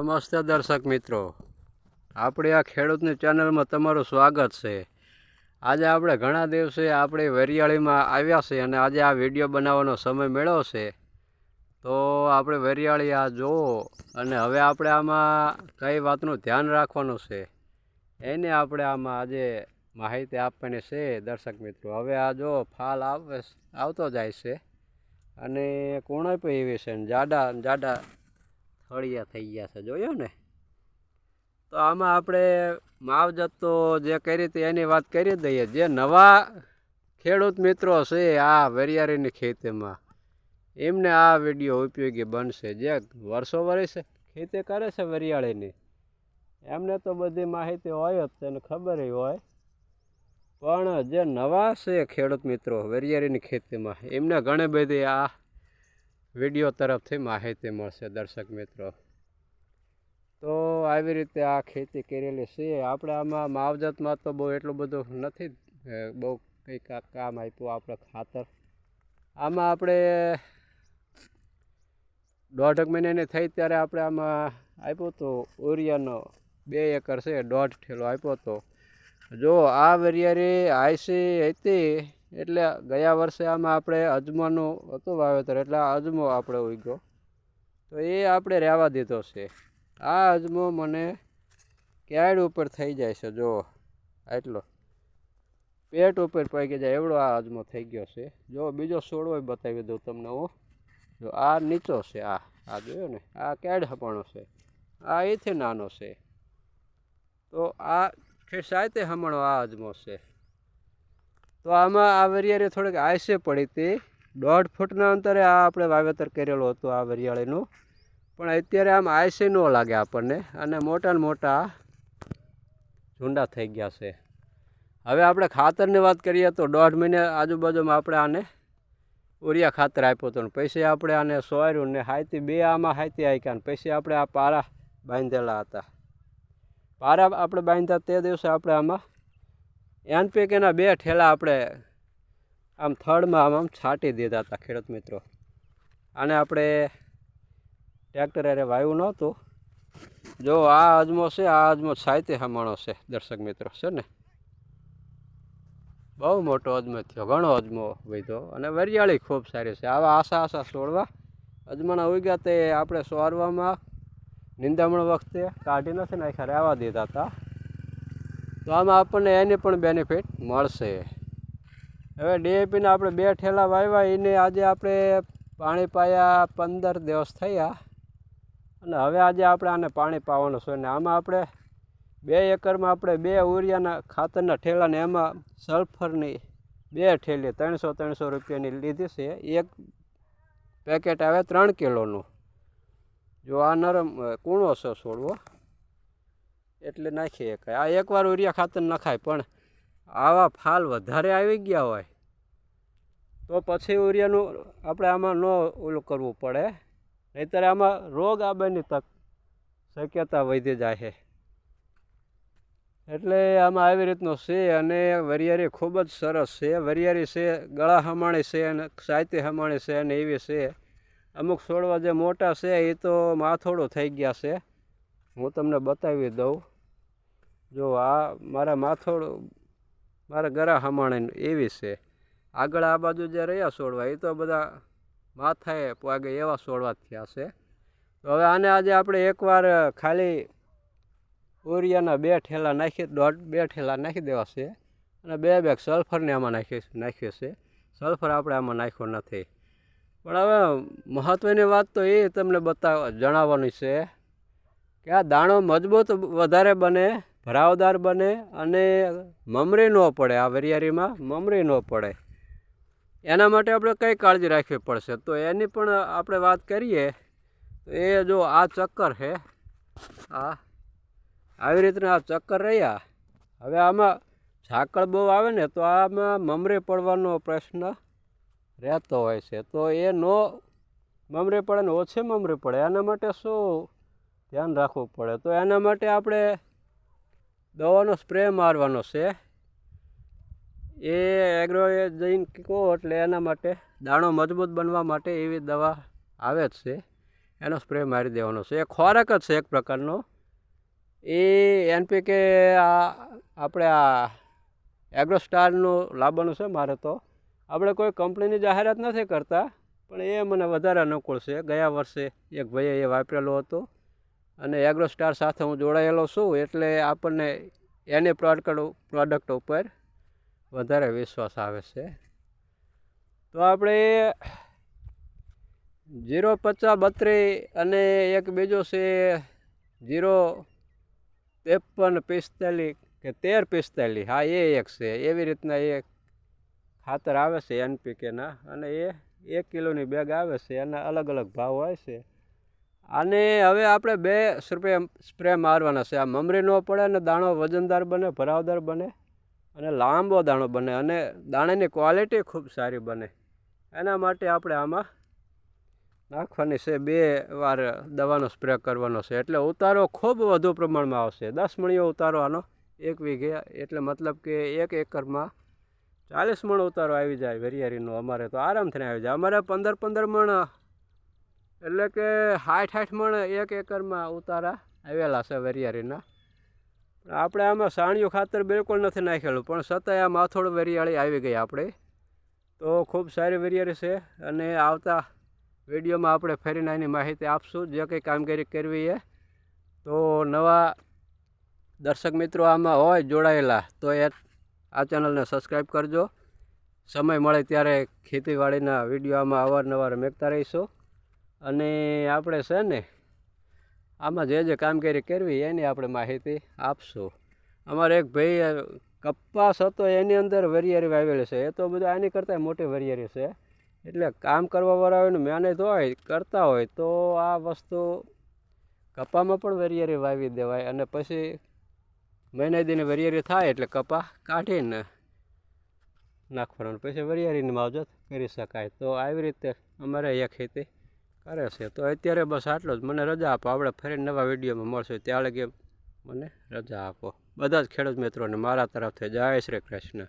નમસ્તે દર્શક મિત્રો. આપણે આ ખેડૂતની ચેનલમાં તમારું સ્વાગત છે. આજે આપણે ઘણા દિવસે આપણે વરિયાળીમાં આવ્યા છે અને આજે આ વીડિયો બનાવવાનો સમય મેળવ્યો છે. તો આપણે વરિયાળી આ જોવો અને હવે આપણે આમાં કઈ વાતનું ધ્યાન રાખવાનું છે. એને આપણે આમાં આજે માહિતી આપવાની છે દર્શક મિત્રો. હવે આ જો ફાલ આવે આવતો જાય છે. અને કોણ પણ એવી છે જાડા જાડા થળિયા થઈ ગયા છે, જોયો ને? તો આમાં આપણે માવજત તો જે કરી હતી એની વાત કરી દઈએ. જે નવા ખેડૂત મિત્રો છે આ વરિયાળીની ખેતીમાં, એમને આ વીડિયો ઉપયોગી બનશે. જે વર્ષો વર્ષે ખેતી કરે છે વરિયાળીની. એમને તો બધી માહિતી હોય જ તેને ખબર હોય. પણ જે નવા છે ખેડૂત મિત્રો વરિયાળીની ખેતીમાં, એમને ઘણી બધી આ વીડિયો તરફથી માહિતી મળશે, દર્શક મિત્રો. તો આવી રીતે આ ખેતી કરેલી છે. આપણે આમાં માવજતમાં તો બહુ એટલું બધું નથી બહુ કંઈક કામ આપ્યું આપણે ખાતર. આમાં આપણે દોઢક મહિનાની થઈ ત્યારે આપણે આમાં આપ્યું હતો ઉરિયાનો બે એકર છે, દોઢ ઠેલો આપ્યો હતો. જો આ વરિયાળી આઈસી હતી એટલે ગયા વર્ષે આમાં આપણે અજમાનું હતું વાવેતર, એટલે આ અજમો આપણે ઉગ્યો. તો એ આપણે રહેવા દીધો છે. આ અજમો મને ક્યાડ ઉપર થઈ જાય છે જો એટલો પેટ ઉપર પડી જાય, એવડો આ અજમો થઈ ગયો છે. જો બીજો છોડવો બતાવી દઉં તમને હું. જો, આ નીચો છે આ. આ જોયો ને? આ કેડ હપણો છે. આ એથી નાનો છે. તો આ સાયતે હમણો આ અજમો છે. તો આમાં આ વરિયાળી થોડીક આયસે પડી હતી. દોઢ ફૂટના અંતરે આ આપણે વાવેતર કરેલું હતું આ વરિયાળીનું. પણ અત્યારે આમ આયસે ન લાગે આપણને અને મોટા ને મોટા ઝુંડા થઈ ગયા છે. હવે આપણે ખાતરની વાત કરીએ તો દોઢ મહિને આજુબાજુમાં આપણે આને ઉરિયા ખાતર આપ્યો હતો ને પછી આપણે આને સોયરું ને હાઈથી બે આમાં હાઈથી આક્યા ને પછી આપણે આ પારા બાંધેલા હતા. પારા આપણે બાંધ્યા તે દિવસે આપણે આમાં એનપીકેના બે ઠેલા આપણે આમ થડમાં આમ આમ છાંટી દીધા હતા ખેડૂત મિત્રો. આને આપણે ટ્રેક્ટર અરે વાયુ નહોતું. જો આ અજમો છે, આ અજમો સાહિત્ય હમણો છે, દર્શક મિત્રો, છે ને? બહુ મોટો અજમો થયો, ઘણો અજમો વધ્યો અને વરિયાળી ખૂબ સારી છે. આવા આશા આશા છોડવા અજમાના ઉગ્યા તે આપણે સોરવામાં, નિંદામણ વખતે કાઢી નથી નાખ્યા, રહેવા દીધા હતા. તો આમાં આપણને એની પણ બેનિફિટ મળશે. હવે ડીએપીને આપણે બે ઠેલા વાવ્યા એને આજે આપણે પાણી પાયા પંદર દિવસ થયા. અને હવે આજે આપણે આને પાણી પાવાનું છે. અને આમાં આપણે બે એકરમાં આપણે બે ઉરિયાના ખાતરના ઠેલાને એમાં સલ્ફરની બે ઠેલી ત્રણસો ત્રણસો રૂપિયાની લીધી છે. એક પેકેટ આવે ત્રણ કિલોનું. જો આ નરમ કૂણો છે છોડવો એટલે નાખીએ શકાય. આ એકવાર ઉરિયા ખાતર નખાય, પણ આવા ફાલ વધારે આવી ગયા હોય, તો પછી ઉરિયાનું આપણે આમાં ન ઓલું કરવું પડે. નહીતર આમાં રોગ આવવાની તક શક્યતા વધી જાય છે. એટલે આમાં આવી રીતનો છે અને વરિયાળી ખૂબ જ સરસ છે. વરિયાળી છે, ગળા હમાણી છે અને સાહિત્ય હમાણી છે અને એવી છે. અમુક છોડવા જે મોટા છે, એ તો માથોડું થઈ ગયા છે. હું તમને બતાવી દઉં. જો આ મારા માથોડ, મારા ગરા હમાણી એવી છે. આગળ આ બાજુ જે રહ્યા છોડવા એ તો બધા માથાએ પાગે એવા છોડવા થયા છે. હવે આને આજે આપણે એકવાર ખાલી ઉરિયાના બે ઠેલા નાખી, દોઢ, બે ઠેલા નાખી દેવા છે. અને બે બેગ સલ્ફરને આમાં નાખી, નાખ્યો છે. સલ્ફર આપણે આમાં નાખ્યો નથી. પણ હવે મહત્ત્વની વાત તો એ તમને બતાવ જણાવવાની છે કે આ દાણો મજબૂત વધારે બને, ભરાવદાર બને અને મમરી ન પડે. આ વરિયાળીમાં મમરી ન પડે. એના માટે આપણે કઈ કાળજી રાખવી પડશે? તો એની પણ આપણે વાત કરીએ. તો એ જો આ ચક્કર છે, આ આવી રીતના આ ચક્કર રહ્યા. હવે આમાં ઝાકળ બહુ આવે ને, તો આમાં મમરી પડવાનો પ્રશ્ન રહેતો હોય છે. તો એ નો મમરી પડે ને ઓછી મમરી પડે. એના માટે શું ધ્યાન રાખવું પડે. તો એના માટે આપણે દવાનો સ્પ્રે મારવાનો છે. એ એગ્રોએ જઈને કહો એટલે એના માટે દાણો મજબૂત બનવા માટે એવી દવા આવે જ છે. એનો સ્પ્રે મારી દેવાનો છે. એ ખોરાક જ છે એક પ્રકારનો. એ એનપીકે આ આપણે આ એગ્રોસ્ટારનું લાવવાનું છે મારે તો. આપણે કોઈ કંપનીની જાહેરાત નથી કરતા, પણ એ મને વધારે અનુકૂળ છે. ગયા વર્ષે એક ભાઈએ એ વાપરેલો હતું. અને એગ્રોસ્ટાર સાથે હું જોડાયેલો છું, એટલે આપણને એની પ્રોડક્ટ પ્રોડક્ટ ઉપર વધારે વિશ્વાસ આવે છે. તો આપણે જીરો પચાસ બત્રીસ અને એક બીજો છે જીરો ત્રેપન પિસ્તાલીસ કે તેર પિસ્તાલીસ. હા, એ એક છે. એવી રીતના એ ખાતર આવે છે એનપીકેના અને એ એક કિલોની બેગ આવે છે. એના અલગ અલગ ભાવ હોય છે. અને હવે આપણે બે સ્પ્રે સ્પ્રે મારવાના છે. આ મમરી ન પડે અને દાણો વજનદાર બને, ભરાવદાર બને અને લાંબો દાણો બને અને દાણાની ક્વોલિટી ખૂબ સારી બને. એના માટે આપણે આમાં નાખવાની છે બે વાર દવાનો સ્પ્રે કરવાનો છે. એટલે ઉતારો ખૂબ વધુ પ્રમાણમાં આવશે. દસ મણીઓ ઉતારો આનો, એક વીઘે. એટલે મતલબ કે એક એકરમાં ચાલીસ મણ ઉતારો આવી જાય વેરિયારીનો અમારે તો આરામથી આવી જાય. અમારે પંદર પંદર મણ એટલે કે હાઠ હાઠ મણ એક એકરમાં ઉતારા આવેલા છે વરિયાળીના. આપણે આમાં સાણિયું ખાતર બિલકુલ નથી નાખેલું, પણ છતાંય આ માથોડ વરિયાળી આવી ગઈ આપણે. તો ખૂબ સારી વરિયાળી છે અને આવતા વિડીયોમાં આપણે ફરીને એની માહિતી આપશું, જે કંઈ કામગીરી કરવી એ તો નવા દર્શક મિત્રો આમાં હોય જોડાયેલા, તો એ આ ચેનલને સબસ્ક્રાઈબ કરજો. સમય મળે ત્યારે ખેતીવાડીના વીડિયો આમાં અવારનવાર મેકતા રહીશું. અને આપણે છે ને, આમાં જે જે કામગીરી કરવી એની આપણે માહિતી આપશું. અમારે એક ભાઈ કપાસ હતો, એની અંદર વરિયારી વાવેલી છે. એ તો બધું આની કરતાં મોટી વરિયારી છે. એટલે કામ કરવાવાળા હોય ને, મહેનત હોય, કરતા હોય, તો આ વસ્તુ કપામાં પણ વરિયારી વાવી દેવાય. અને પછી મહિના દીની વરિયારી થાય એટલે કપા કાઢીને નાખવાનું. પછી વરિયાળીની માવજત કરી શકાય. તો આવી રીતે અમારે અહીંયા ખેતી કરે છે, તો અત્યારે બસ આટલો જ. મને રજા આપો. આપણે ફરી નવા વિડીયોમાં મળશું. ત્યાં લગી મને રજા આપો. બધા જ ખેડૂત મિત્રોને મારા તરફથી જય શ્રી કૃષ્ણ.